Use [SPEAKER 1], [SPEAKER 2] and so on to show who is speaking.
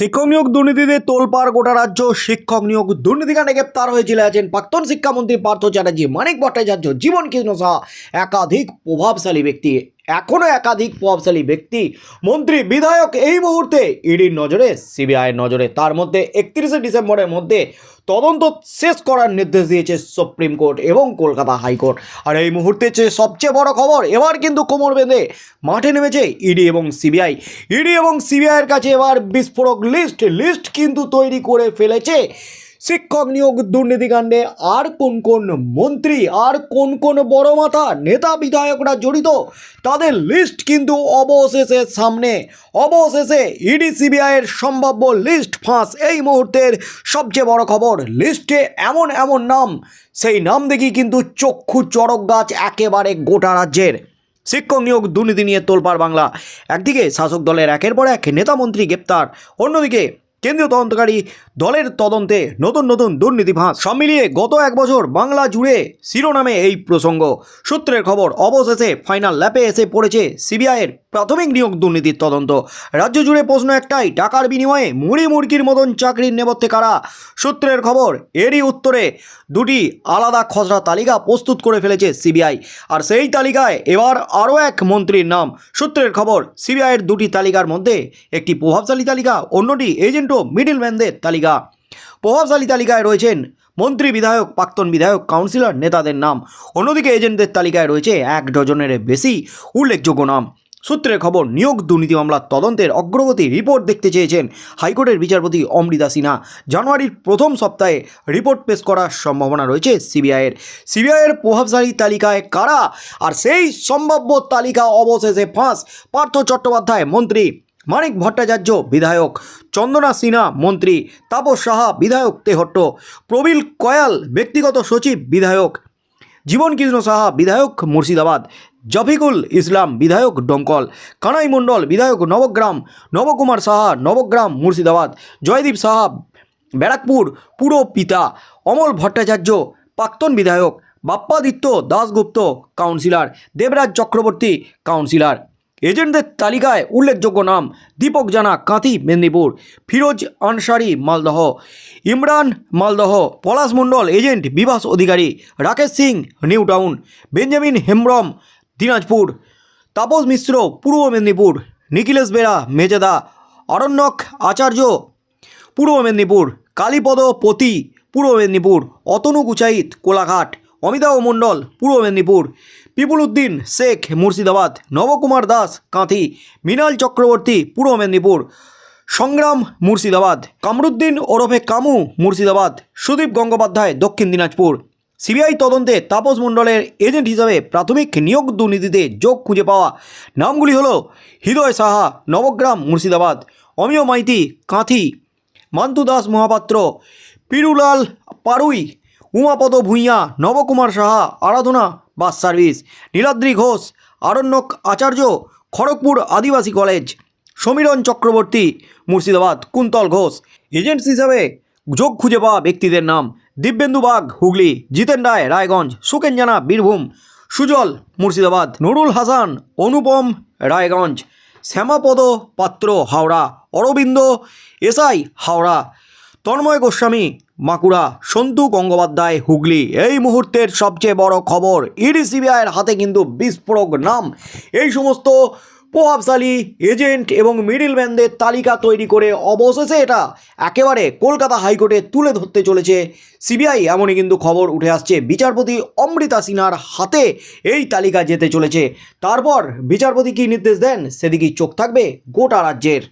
[SPEAKER 1] শিক্ষক নিয়োগ দুর্নীতিতে তোলপাড় গোটা রাজ্য, শিক্ষক নিয়োগ দুর্নীতিকাণ্ডে গ্রেপ্তার হয়েছিল আছেন প্রাক্তন শিক্ষামন্ত্রী পার্থ চ্যাটার্জি, মানিক ভট্টাচার্য, জীবন কৃষ্ণ সাহা, একাধিক প্রভাবশালী ব্যক্তি। এখনও একাধিক প্রভাবশালী ব্যক্তি, মন্ত্রী, বিধায়ক এই মুহূর্তে ইডির নজরে সিবিআইয়ের নজরে। তার মধ্যে একত্রিশে ডিসেম্বরের মধ্যে তদন্ত শেষ করার নির্দেশ দিয়েছে সুপ্রিম কোর্ট এবং কলকাতা হাইকোর্ট। আর এই মুহূর্তে যে সবচেয়ে বড় খবর, এবার কিন্তু কোমর বেঁধে মাঠে নেমেছে ইডি এবং সিবিআই। ইডি এবং সিবিআইয়ের কাছে এবার বিস্ফোরক লিস্ট লিস্ট কিন্তু তৈরি করে ফেলেছে শিক্ষক নিয়োগ দুর্নীতিকাণ্ডে আর কোন কোন মন্ত্রী, আর কোন কোন বড় মাথা নেতা বিধায়করা জড়িত, তাদের লিস্ট কিন্তু অবশেষে সামনে। অবশেষে ইডি সিবিআইয়ের সম্ভাব্য লিস্ট ফাঁস। এই মুহূর্তের সবচেয়ে বড় খবর লিস্টে এমন এমন নাম, সেই নাম দেখি কিন্তু চক্ষু চড়ক গাছ একেবারে গোটা রাজ্যের। শিক্ষক নিয়োগ দুর্নীতি নিয়ে তোলপাড় বাংলা। একদিকে শাসক দলের একের পর এক নেতামন্ত্রী গ্রেপ্তার, অন্যদিকে কেন্দ্রীয় তদন্তকারী দলের তদন্তে নতুন নতুন দুর্নীতি ফাঁস। সব মিলিয়ে গত এক বছর বাংলা জুড়ে শিরোনামে এই প্রসঙ্গ। সূত্রের খবর, অবশেষে ফাইনাল ল্যাপে এসে পড়েছে সিবিআইয়ের প্রাথমিক নিয়োগ দুর্নীতির তদন্ত। রাজ্য জুড়ে প্রশ্ন একটাই, টাকার বিনিময়ে মুড়ি মুরগির মতন চাকরির নেপথ্যে কারা? সূত্রের খবর, এরই উত্তরে দুটি আলাদা খসড়া তালিকা প্রস্তুত করে ফেলেছে সিবিআই। আর সেই তালিকায় এবার আরও এক মন্ত্রীর নাম। সূত্রের খবর, সিবিআইয়ের দুটি তালিকার মধ্যে একটি প্রভাবশালী তালিকা, অন্যটি এজেন্ট ও মিডিলম্যানদের তালিকা। প্রভাবশালী তালিকায় রয়েছেন মন্ত্রী বিধায়ক, প্রাক্তন বিধায়ক কাউন্সিলর নেতাদের নাম। অন্যদিকে এজেন্টদের তালিকায় রয়েছে এক ডজনের বেশি উল্লেখযোগ্য নাম। সূত্রের খবর, নিয়োগ দুর্নীতি মামলার তদন্তের অগ্রগতি রিপোর্ট দেখতে চেয়েছেন হাইকোর্টের বিচারপতি অমৃতা সিনহা। জানুয়ারির প্রথম সপ্তাহে রিপোর্ট পেশ করার সম্ভাবনা রয়েছে সিবিআইয়ের। সিবিআইয়ের প্রভাবশালী তালিকায় কারা? আর সেই সম্ভাব্য তালিকা অবশেষে ফাঁস, পার্থ চট্টোপাধ্যায়, মন্ত্রী। মানিক ভট্টাচার্য বিধায়ক, চন্দনা সিনহা মন্ত্রী, তাপস সাহা বিধায়ক তেহট্ট, প্রবীল কয়াল ব্যক্তিগত সচিব বিধায়ক, জীবন কৃষ্ণ সাহা বিধায়ক মুর্শিদাবাদ, জফিকুল ইসলাম বিধায়ক ডঙ্কল কানাই মণ্ডল বিধায়ক নবগ্রাম, নবকুমার সাহা নবগ্রাম মুর্শিদাবাদ, জয়দীপ সাহা ব্যারাকপুর পুরো পিতা, অমল ভট্টাচার্য প্রাক্তন বিধায়ক, বাপ্পাদিত্য দাসগুপ্ত কাউন্সিলর, দেবরাজ চক্রবর্তী কাউন্সিলর। এজেন্টদের তালিকায় উল্লেখযোগ্য নাম Dipak Jana, Kanthi, Medinipur. Firoz Ansari, Malda. Imran, Malda. Palash Mondal, agent, Bibhas Adhikari. Rakesh Singh, New Town. Benjamin Hembrom, Dinajpur. Tapas Mishra, Purba Medinipur. Nikhilesh Bera, মেজেদা। Aranyak আচার্য, পূর্ব মেদিনীপুর। কালীপদ পতি, পূর্ব মেদিনীপুর। অতনু গুচাইত কোলাঘাট। অমিতাভ মণ্ডল, পূর্ব মেদিনীপুর। পিপুল উদ্দিন শেখ মুর্শিদাবাদ, নবকুমার দাস, কাঁথি। মৃণাল চক্রবর্তী, পূর্ব মেদিনীপুর। সংগ্রাম, মুর্শিদাবাদ। কামরুদ্দিন ওরফে কামু, মুর্শিদাবাদ। সুদীপ গঙ্গোপাধ্যায়, দক্ষিণ দিনাজপুর। সিবিআই তদন্তে তাপস মণ্ডলের এজেন্ট হিসাবে প্রাথমিক নিয়োগ দুর্নীতিতে যোগ খুঁজে পাওয়া নামগুলি হলো হৃদয় সাহা, নবগ্রাম, মুর্শিদাবাদ। অমিয় মাইতি, কাঁথি। মান্তু দাস মহাপাত্র। পিরুলাল পারুই উমাপদ ভূঁইয়া, নবকুমার সাহা, আরাধনা বাস সার্ভিস, নীলাদ্রি ঘোষ, আরণ্যক আচার্য, খড়গপুর আদিবাসী কলেজ, সমীরণ চক্রবর্তী, মুর্শিদাবাদ, কুন্তল ঘোষ। এজেন্টস হিসাবে যোগ খুঁজে পাওয়া ব্যক্তিদের নাম দিব্যেন্দু বাগ, হুগলি, জিতেন রায়, রায়গঞ্জ, সুকেন জানা, বীরভূম, সুজল, মুর্শিদাবাদ, নুরুল হাসান, অনুপম, রায়গঞ্জ, শ্যামাপদ পাত্র হাওড়া, অরবিন্দ এসআই হাওড়া। তন্ময় গোস্বামী, মাকুড়া, সন্তু গঙ্গোপাধ্যায়, হুগলি, এই মুহূর্তের সবচেয়ে বড় খবর, ইডি সিবিআইয়ের হাতে কিন্তু বিস্ফোরক নাম। এই সমস্ত প্রভাবশালী এজেন্ট এবং মিডিলম্যানদের তালিকা তৈরি করে অবশেষে এটা একেবারে কলকাতা হাইকোর্টে তুলে ধরতে চলেছে। সিবিআই এমনই কিন্তু খবর উঠে আসছে, বিচারপতি অমৃতা সিনহার হাতে এই তালিকা যেতে চলেছে। তারপর বিচারপতি কী নির্দেশ দেন? সেদিকেই চোখ থাকবে গোটা রাজ্যের।